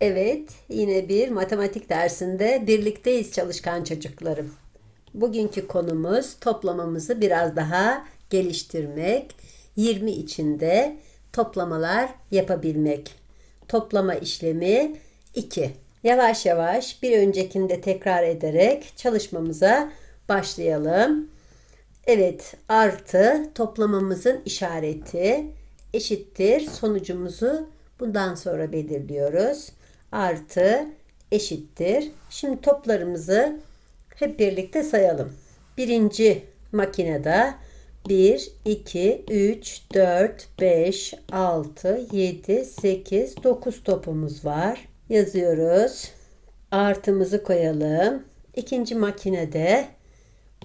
Evet, yine bir matematik dersinde birlikteyiz çalışkan çocuklarım. Bugünkü konumuz toplamamızı biraz daha geliştirmek, 20 içinde toplamalar yapabilmek. Toplama işlemi 2. Yavaş yavaş bir öncekinde tekrar ederek çalışmamıza başlayalım. Evet, artı toplamamızın işareti eşittir sonucumuzu bundan sonra belirliyoruz. Artı eşittir. Şimdi toplarımızı hep birlikte sayalım. Birinci makinede 1, 2, 3, 4, 5, 6, 7, 8, 9 topumuz var. Yazıyoruz. Artımızı koyalım. İkinci makinede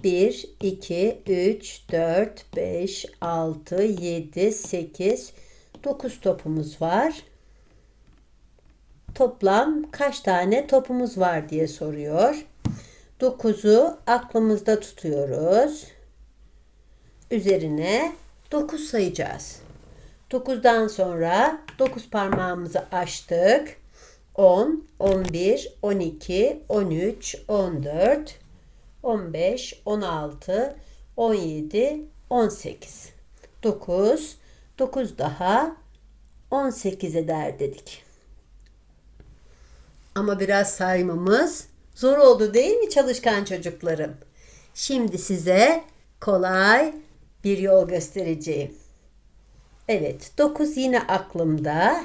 1, 2, 3, 4, 5, 6, 7, 8, 9 topumuz var. Toplam kaç tane topumuz var diye soruyor. 9'u aklımızda tutuyoruz. Üzerine 9 sayacağız. 9'dan sonra 9 parmağımızı açtık. 10, 11, 12, 13, 14, 15, 16, 17, 18. 9, 9 daha 18 eder dedik. Ama biraz saymamız zor oldu değil mi çalışkan çocuklarım? Şimdi size kolay bir yol göstereceğim. Evet, 9 yine aklımda.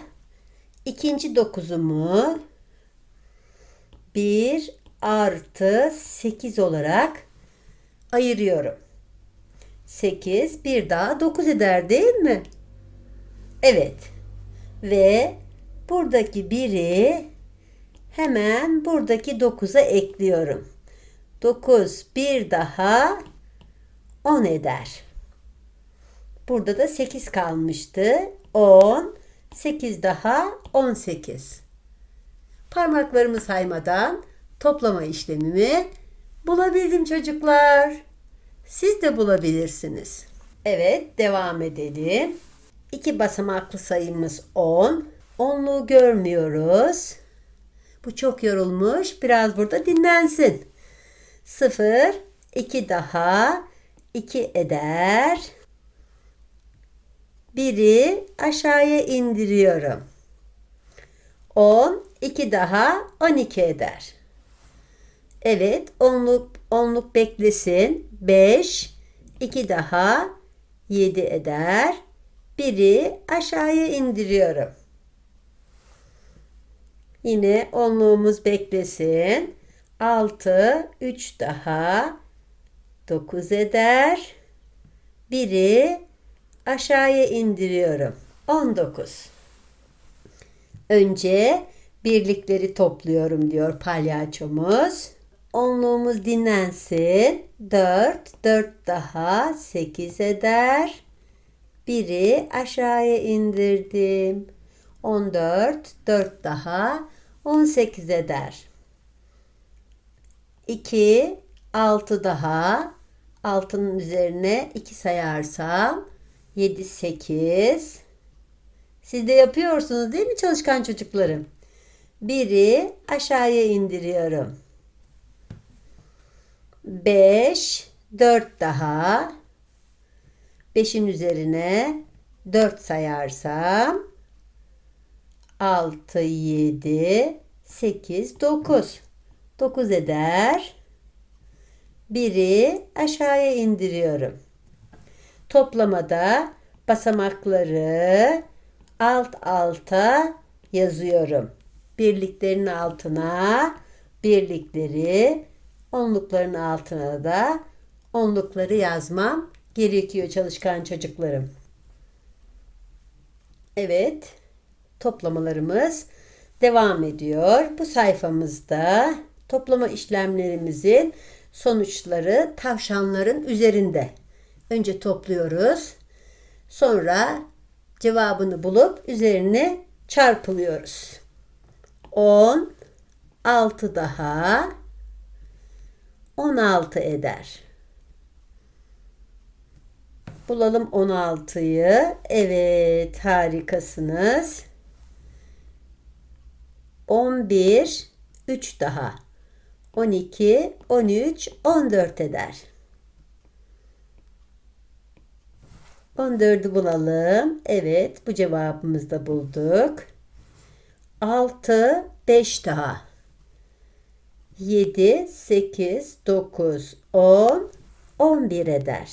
İkinci dokuzumu 1 artı 8 olarak ayırıyorum. 8 bir daha 9 eder değil mi? Evet. Ve buradaki biri hemen buradaki 9'a ekliyorum. 9 bir daha 10 eder. Burada da 8 kalmıştı. 10, 8 daha 18. Parmaklarımı saymadan toplama işlemimi bulabildim çocuklar. Siz de bulabilirsiniz. Evet, devam edelim. İki basamaklı sayımız 10. Onluğu görmüyoruz. Bu çok yorulmuş. Biraz burada dinlensin. 0, 2 daha 2 eder. Biri aşağıya indiriyorum. 10, 2 daha 12 eder. Evet, onluk onluk beklesin. 5, 2 daha 7 eder. Biri aşağıya indiriyorum. Yine onluğumuz beklesin. 6, 3 daha 9 eder. Biri aşağıya indiriyorum. 19. Önce birlikleri topluyorum diyor palyaçomuz. Onluğumuz dinlensin. 4, 4 daha 8 eder. Biri aşağıya indirdim. 14, 4 daha 18 eder. 2, 6 daha 6'nın üzerine 2 sayarsam 7, 8. Siz de yapıyorsunuz değil mi çalışkan çocuklarım? Biri aşağıya indiriyorum. 5, 4 daha. 5'in üzerine 4 sayarsam 6, 7, 8, 9. 9 eder. Biri aşağıya indiriyorum. Toplamada basamakları alt alta yazıyorum. Birliklerin altına birlikleri, onlukların altına da onlukları yazmam gerekiyor çalışkan çocuklarım. Evet, toplamalarımız devam ediyor. Bu sayfamızda toplama işlemlerimizin sonuçları tavşanların üzerinde. Önce topluyoruz. Sonra cevabını bulup üzerine çarpılıyoruz. 10 6 daha 16 eder. Bulalım 16'yı. Evet harikasınız. 11, 3 daha. 12, 13, 14 eder. 14'ü bulalım. Evet, bu cevabımızı da bulduk. 6, 5 daha. 7, 8, 9, 10, 11 eder.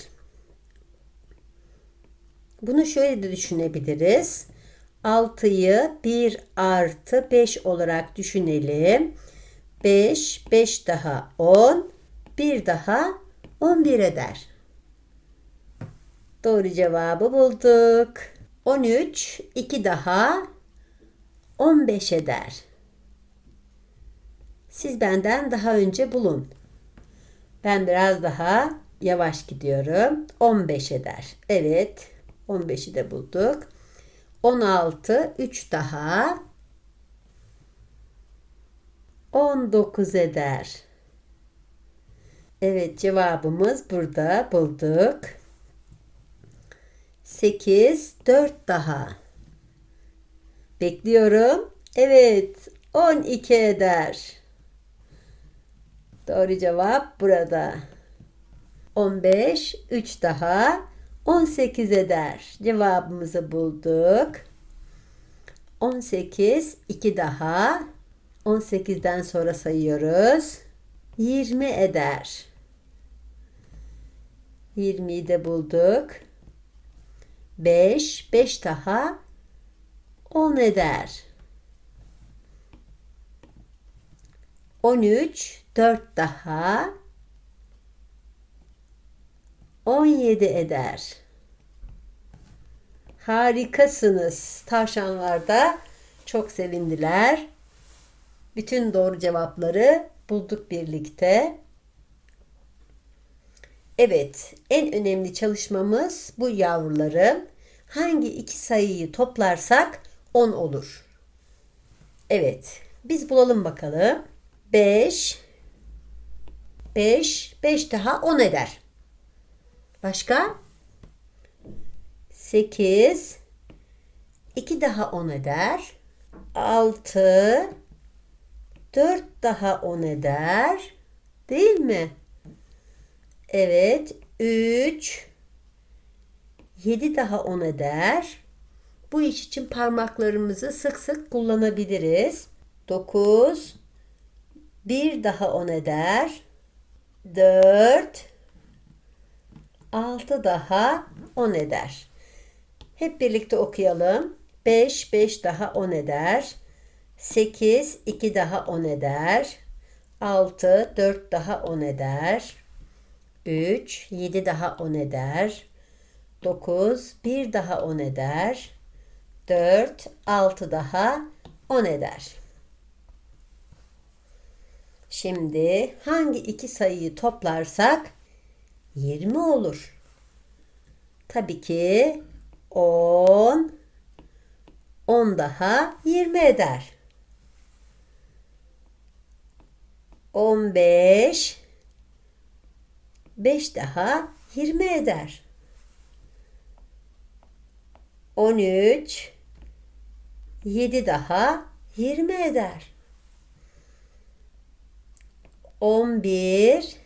Bunu şöyle de düşünebiliriz. 6'yı 1 artı 5 olarak düşünelim. 5, 5 daha 10, 1 daha 11 eder. Doğru cevabı bulduk. 13, 2 daha 15 eder. Siz benden daha önce bulun. Ben biraz daha yavaş gidiyorum. 15 eder. Evet. 15'i de bulduk. 16, 3 daha 19 eder. Evet cevabımız burada bulduk. 8, 4 daha. Bekliyorum. Evet 12 eder. Doğru cevap burada. 15, 3 daha 18 eder. Cevabımızı bulduk. 18, 2 daha. 18'den sonra sayıyoruz. 20 eder. 20'yi de bulduk. 5, 5 daha 10 eder. 13, 4 daha 17 eder. Harikasınız. Tavşanlar da çok sevindiler. Bütün doğru cevapları bulduk birlikte. Evet, en önemli çalışmamız bu yavrularım. Hangi iki sayıyı toplarsak 10 olur. Evet, biz bulalım bakalım. 5 5 5 daha 10 eder. Başka? 8 2 daha 10 eder. 6 4 daha 10 eder. Değil mi? Evet. 3 7 daha 10 eder. Bu iş için parmaklarımızı sık sık kullanabiliriz. 9 1 daha 10 eder. 4 6 daha 10 eder. Hep birlikte okuyalım. 5 5 daha 10 eder. 8 2 daha 10 eder. 6 4 daha 10 eder. 3 7 daha 10 eder. 9 1 daha 10 eder. 4 6 daha 10 eder. Şimdi hangi iki sayıyı toplarsak 20 olur. Tabii ki 10 10 daha 20 eder. 15 5 daha 20 eder. 13 7 daha 20 eder. 11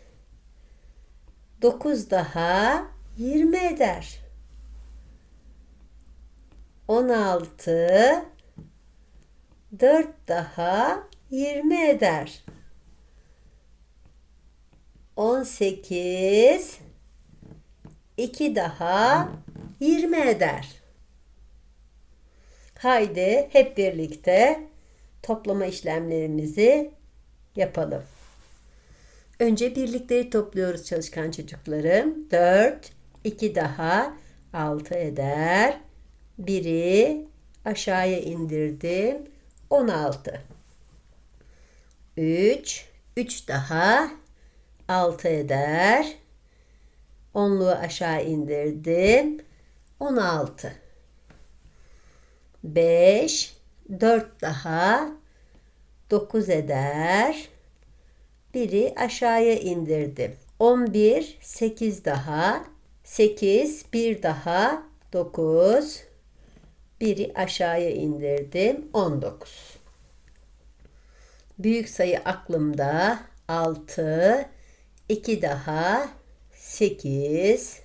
9 daha 20 eder. 16 4 daha 20 eder. 18 2 daha 20 eder. Haydi hep birlikte toplama işlemlerimizi yapalım. Önce birlikleri topluyoruz çalışkan çocuklarım. 4, 2 daha 6 eder. 1'i aşağıya indirdim. 16. 3, 3 daha 6 eder. Onluğu aşağı indirdim. 16. 5, 4 daha 9 eder. Biri aşağıya indirdim. 11, 8 daha. 8, 1 daha. 9. Biri aşağıya indirdim. 19. Büyük sayı aklımda 6, 2 daha 8,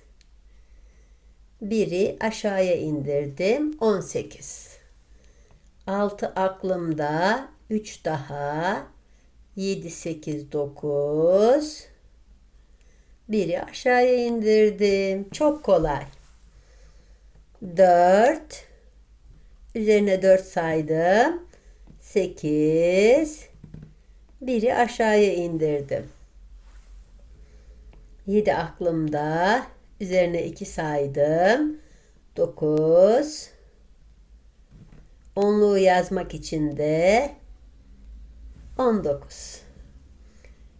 biri aşağıya indirdim 18. 6 aklımda 3 daha 7, 8, 9, biri aşağıya indirdim. Çok kolay. 4, üzerine 4 saydım. 8, biri aşağıya indirdim. 7 aklımda. Üzerine 2 saydım. 9. Onluğu yazmak için de 19.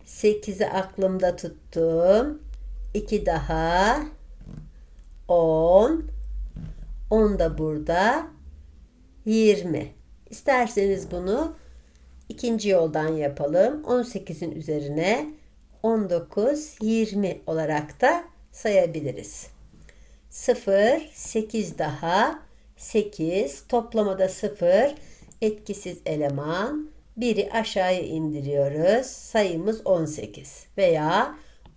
8'i aklımda tuttum. 2 daha 10. 10 da burada 20. İsterseniz bunu ikinci yoldan yapalım. 18'in üzerine 19, 20 olarak da sayabiliriz. 0, 8 daha 8, toplamada 0, etkisiz eleman. Biri aşağıya indiriyoruz. Sayımız 18 veya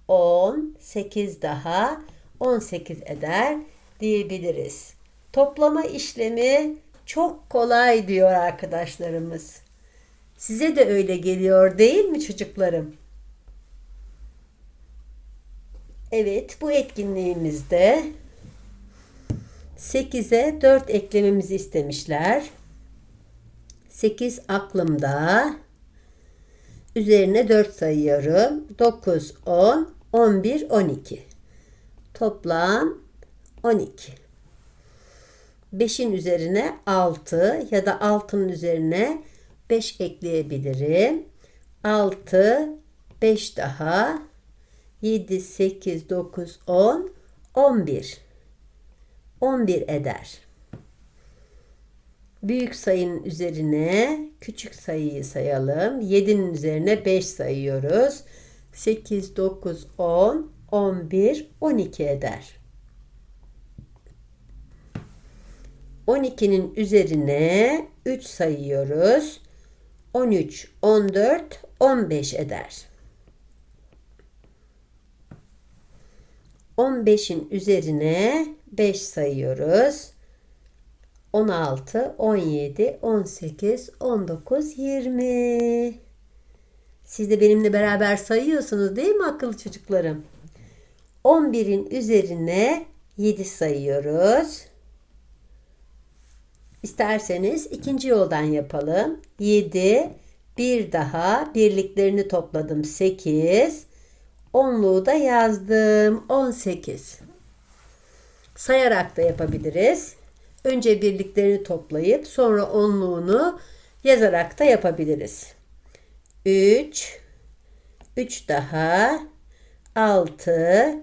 10, 8 daha 18 eder diyebiliriz. Toplama işlemi çok kolay diyor arkadaşlarımız. Size de öyle geliyor değil mi çocuklarım? Evet bu etkinliğimizde 8'e 4 eklememizi istemişler. 8 aklımda. Üzerine 4 sayıyorum. 9, 10, 11, 12. Toplam 12. 5'in üzerine 6 ya da 6'nın üzerine 5 ekleyebilirim. 6, 5 daha 7, 8, 9, 10, 11. 11 eder. Büyük sayının üzerine küçük sayıyı sayalım. 7'nin üzerine 5 sayıyoruz. 8, 9, 10, 11, 12 eder. 12'nin üzerine 3 sayıyoruz. 13, 14, 15 eder. 15'in üzerine 5 sayıyoruz. 16, 17, 18, 19, 20. Siz de benimle beraber sayıyorsunuz değil mi akıllı çocuklarım? 11'in üzerine 7 sayıyoruz. İsterseniz ikinci yoldan yapalım. 7, bir daha birliklerini topladım 8. Onluğu da yazdım 18. Sayarak da yapabiliriz. Önce birliklerini toplayıp sonra onluğunu yazarak da yapabiliriz. 3 3 daha 6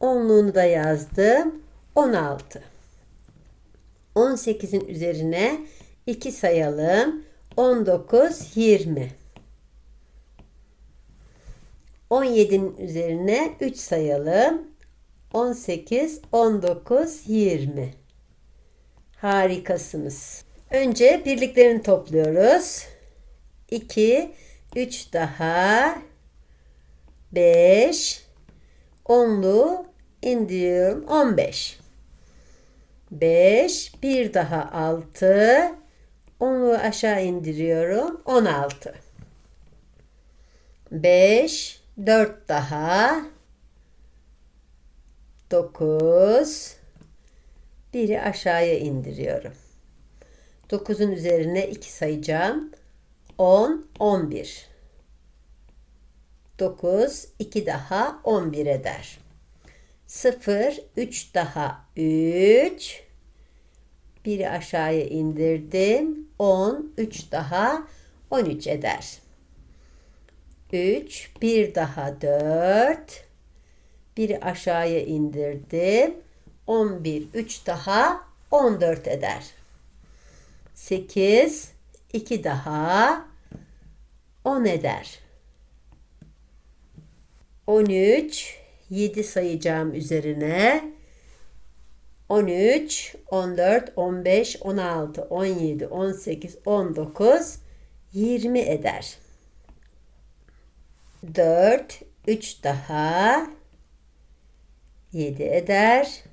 onluğunu da yazdım 16. 18'in üzerine 2 sayalım. 19 20. 17'nin üzerine 3 sayalım. 18, 19, 20. Harikasınız. Önce birliklerini topluyoruz. 2, 3 daha. 5 onlu. İndiriyorum 15. 5 bir daha 6 onu aşağı indiriyorum. 16. 5 4 daha. 9 biri aşağıya indiriyorum. 9'un üzerine 2 sayacağım. 10 11 9 2 daha 11 eder. 0 3 daha 3 biri aşağıya indirdim. 10 3 daha 13 eder. 3, bir daha 4. Biri aşağıya indirdim. 11, 3 daha 14 eder. 8, 2 daha 10 eder. 13, 7 sayacağım üzerine. 13, 14, 15, 16, 17, 18, 19, 20 eder. 4, 3 daha 7 eder.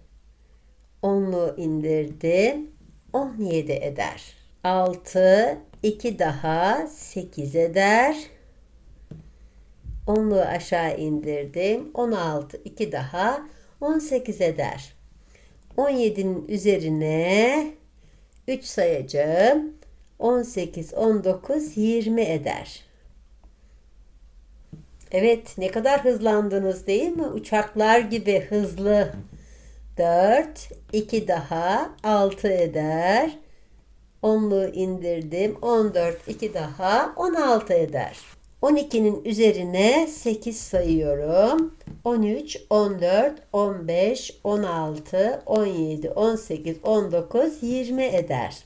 10'lu indirdim. 17 eder. 6, 2 daha 8 eder. 10'lu aşağı indirdim. 16, 2 daha 18 eder. 17'nin üzerine 3 sayacağım. 18, 19, 20 eder. Evet, ne kadar hızlandınız değil mi? Uçaklar gibi hızlı. 4, 2 daha 6 eder. 10'lu indirdim. 14, 2 daha 16 eder. 12'nin üzerine 8 sayıyorum. 13, 14, 15, 16, 17, 18, 19, 20 eder.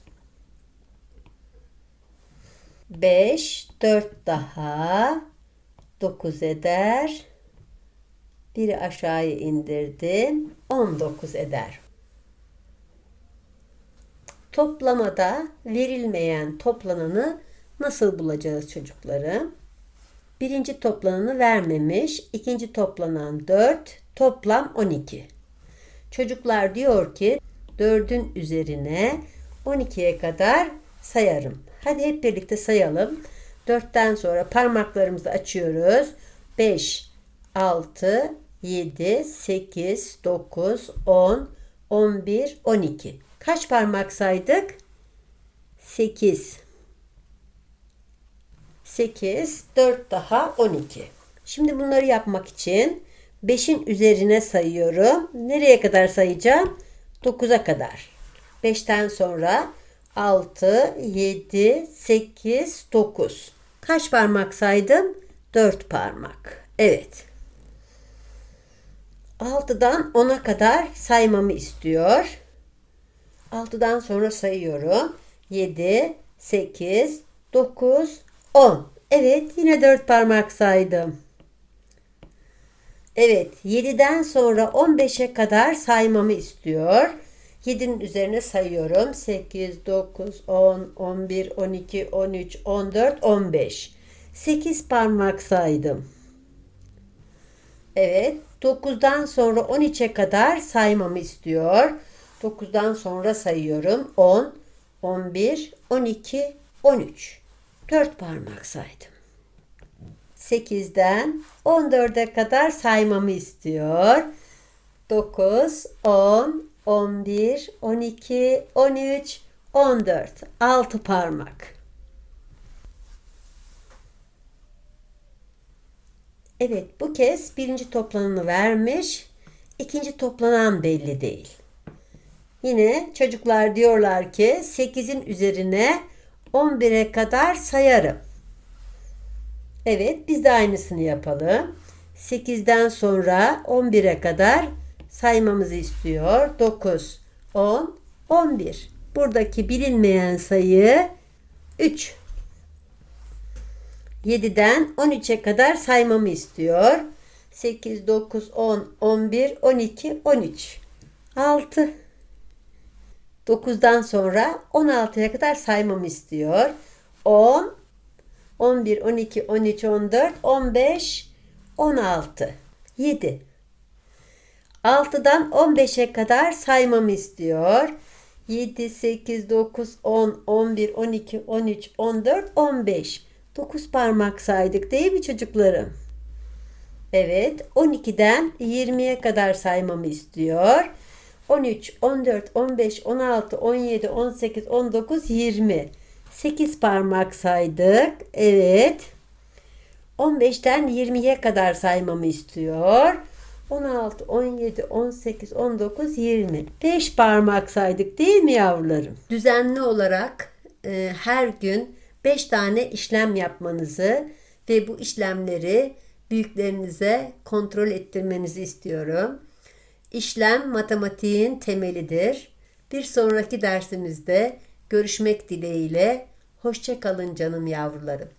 5, 4 daha 9 eder. Biri aşağıya indirdim. 19 eder. Toplamada verilmeyen toplananı nasıl bulacağız çocuklarım? Birinci toplananı vermemiş. ikinci toplanan 4. Toplam 12. Çocuklar diyor ki 4'ün üzerine 12'ye kadar sayarım. Hadi hep birlikte sayalım. 4'ten sonra parmaklarımızı açıyoruz. 5, 6, 7, 8, 9, 10, 11, 12. Kaç parmak saydık? 8. 8, 4 daha 12. Şimdi bunları yapmak için 5'in üzerine sayıyorum. Nereye kadar sayacağım? 9'a kadar. 5'ten sonra 6, 7, 8, 9. Kaç parmak saydım? 4 parmak. Evet. 6'dan 10'a kadar saymamı istiyor. 6'dan sonra sayıyorum. 7, 8, 9, 10. Evet yine 4 parmak saydım. Evet 7'den sonra 15'e kadar saymamı istiyor. 7'nin üzerine sayıyorum. 8, 9, 10, 11, 12, 13, 14, 15. 8 parmak saydım. Evet 9'dan sonra 13'e kadar saymamı istiyor. 9'dan sonra sayıyorum. 10, 11, 12, 13. 4 parmak saydım. 8'den 14'e kadar saymamı istiyor. 9, 10, 11, 12, 13, 14. 6 parmak. Evet bu kez birinci toplananı vermiş. ikinci toplanan belli değil. Yine çocuklar diyorlar ki 8'in üzerine 11'e kadar sayarım. Evet biz de aynısını yapalım. 8'den sonra 11'e kadar saymamızı istiyor. 9, 10, 11. Buradaki bilinmeyen sayı 3. 7'den 13'e kadar saymamı istiyor. 8, 9, 10, 11, 12, 13. 6. 9'dan sonra 16'ya kadar saymamı istiyor. 10, 11, 12, 13, 14, 15, 16. 7. 6'dan 15'e kadar saymamı istiyor. 7, 8, 9, 10, 11, 12, 13, 14, 15. 9 parmak saydık değil mi çocuklarım? Evet, 12'den 20'ye kadar saymamı istiyor. 13, 14, 15, 16, 17, 18, 19, 20. 8 parmak saydık. Evet. 15'ten 20'ye kadar saymamı istiyor. 16, 17, 18, 19, 20. 5 parmak saydık değil mi yavrularım? Düzenli olarak e, her gün 5 tane işlem yapmanızı ve bu işlemleri büyüklerinize kontrol ettirmenizi istiyorum. İşlem matematiğin temelidir. Bir sonraki dersimizde görüşmek dileğiyle. Hoşça kalın canım yavrularım.